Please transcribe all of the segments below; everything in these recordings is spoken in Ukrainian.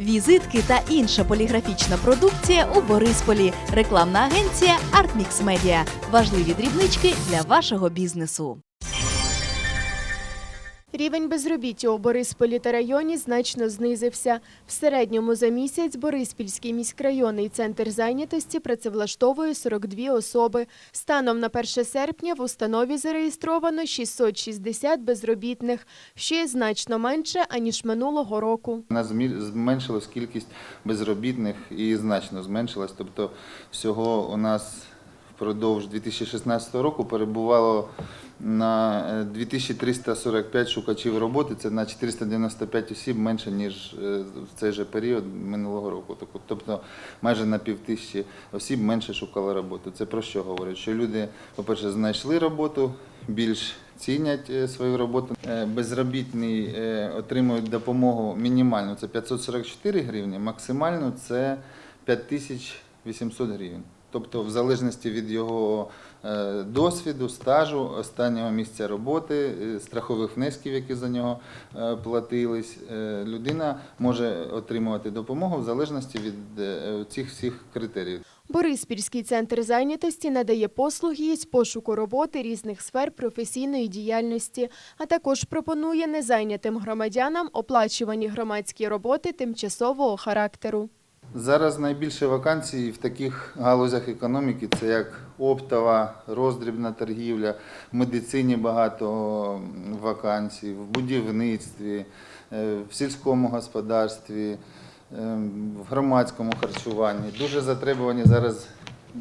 Візитки та інша поліграфічна продукція у Борисполі. Рекламна агенція Artmix Media. Важливі дрібнички для вашого бізнесу. Рівень безробіття у Борисполі та районі значно знизився. В середньому за місяць Бориспільський міськрайонний центр зайнятості працевлаштовує 42 особи. Станом на 1 серпня в установі зареєстровано 660 безробітних, є значно менше, аніж минулого року. У нас зменшилась кількість безробітних і значно зменшилась. Тобто всього у нас впродовж 2016 року перебувало на е, 2345 шукачів роботи. Це на 495 осіб менше, ніж е, в цей же період минулого року. Тобто- майже на півтисячі осіб менше шукало роботу. Це про що говорить? Що люди, по-перше, знайшли роботу, більш цінять е, свою роботу. Е, Безробітні е, отримують допомогу мінімальну це 544 гривні, максимальну це 5800 гривень. Тобто, в залежності від його е, досвіду, стажу, останнього місця роботи, е, страхових внесків, які за нього е, платились, людина може отримувати допомогу в залежності від цих всіх критеріїв. Бориспільський центр зайнятості надає послуги із пошуку роботи різних сфер професійної діяльності, а також пропонує незайнятим громадянам оплачувані громадські роботи тимчасового характеру. Зараз найбільше вакансій в таких галузях економіки це як оптова, роздрібна торгівля, в медицині багато вакансій, в будівництві, е, в сільському господарстві, е, в громадському харчуванні. Дуже затребувані зараз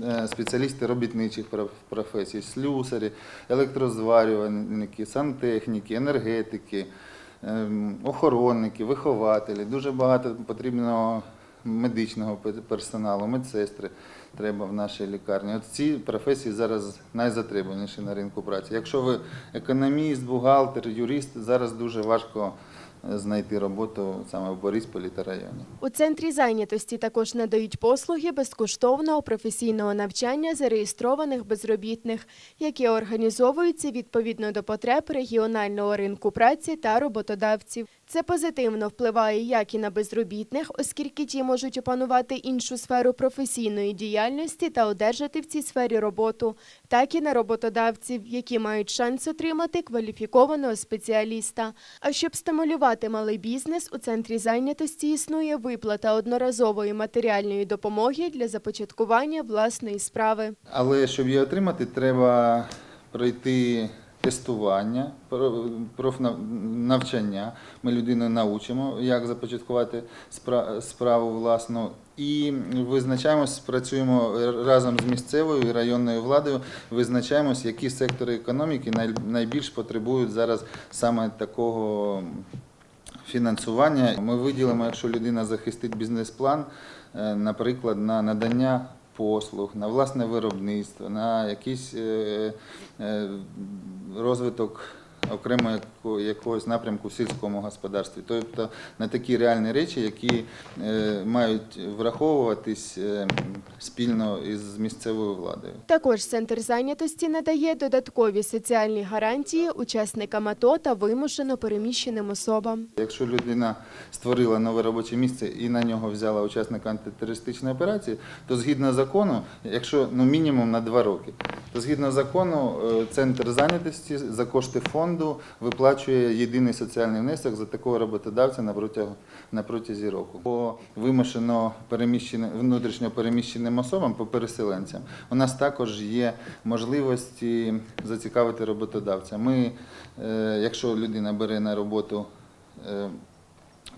е, спеціалісти робітничих проф- професій, слюсарі, електрозварювальники, сантехніки, енергетики, ем, охоронники, вихователі. Дуже багато потрібно медичного персоналу, медсестри треба в нашій лікарні. От ці професії зараз найзатребуваніші на ринку праці. Якщо ви економіст, бухгалтер, юрист, зараз дуже важко е, знайти роботу саме в Борисполі та районі. У центрі зайнятості також надають послуги безкоштовного професійного навчання зареєстрованих безробітних, які організовуються відповідно до потреб регіонального ринку праці та роботодавців. Це позитивно впливає як і на безробітних, оскільки ті можуть опанувати іншу сферу професійної діяльності та одержати в цій сфері роботу, так і на роботодавців, які мають шанс отримати кваліфікованого спеціаліста. А щоб стимулювати малий бізнес, у центрі зайнятості існує виплата одноразової матеріальної допомоги для започаткування власної справи. Але щоб її отримати, треба пройти тестування, про- профнавчання. Ми людину навчимо, як започаткувати справу власну. І визначаємось, працюємо разом з місцевою і районною владою, визначаємось, які сектори економіки найбільш потребують зараз саме такого фінансування. Ми виділимо, якщо людина захистить бізнес-план, е, наприклад, на надання послуг, на власне виробництво, на якийсь е, е, розвиток окремо яко- якогось напрямку в сільському господарстві. Тобто на такі реальні речі, які е, мають враховуватись е, спільно із місцевою владою. Також центр зайнятості надає додаткові соціальні гарантії учасникам АТО та вимушено переміщеним особам. Якщо людина створила нове робоче місце і на нього взяла учасника антитерористичної операції, то згідно закону, якщо ну мінімум на два роки, то згідно закону е, центр зайнятості за кошти фонду виплачує єдиний соціальний внесок за такого роботодавця на протягом на протязі року. По вимушено переміщеним внутрішньо переміщеним особам, по переселенцям, у нас також є можливості зацікавити роботодавця. Ми, е, якщо людина бере на роботу е,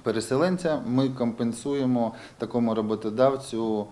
переселенця, ми компенсуємо такому роботодавцю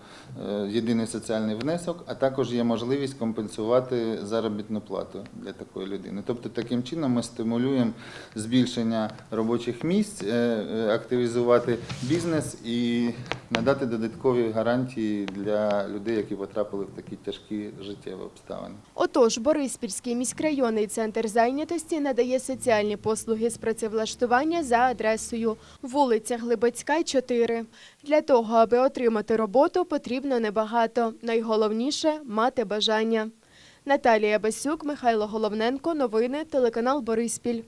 е, єдиний соціальний внесок, а також є можливість компенсувати заробітну плату для такої людини. Тобто таким чином ми стимулюємо збільшення робочих місць, е, е, активізувати бізнес і надати додаткові гарантії для людей, які потрапили в такі тяжкі життєві обставини. Отож, Бориспільський міськрайонний центр зайнятості надає соціальні послуги з працевлаштування за адресою вулиця Глибоцька, 4. Для того, аби отримати роботу, потрібно небагато. Найголовніше мати бажання. Наталія Басюк, Михайло Головненко. Новини телеканал Бориспіль.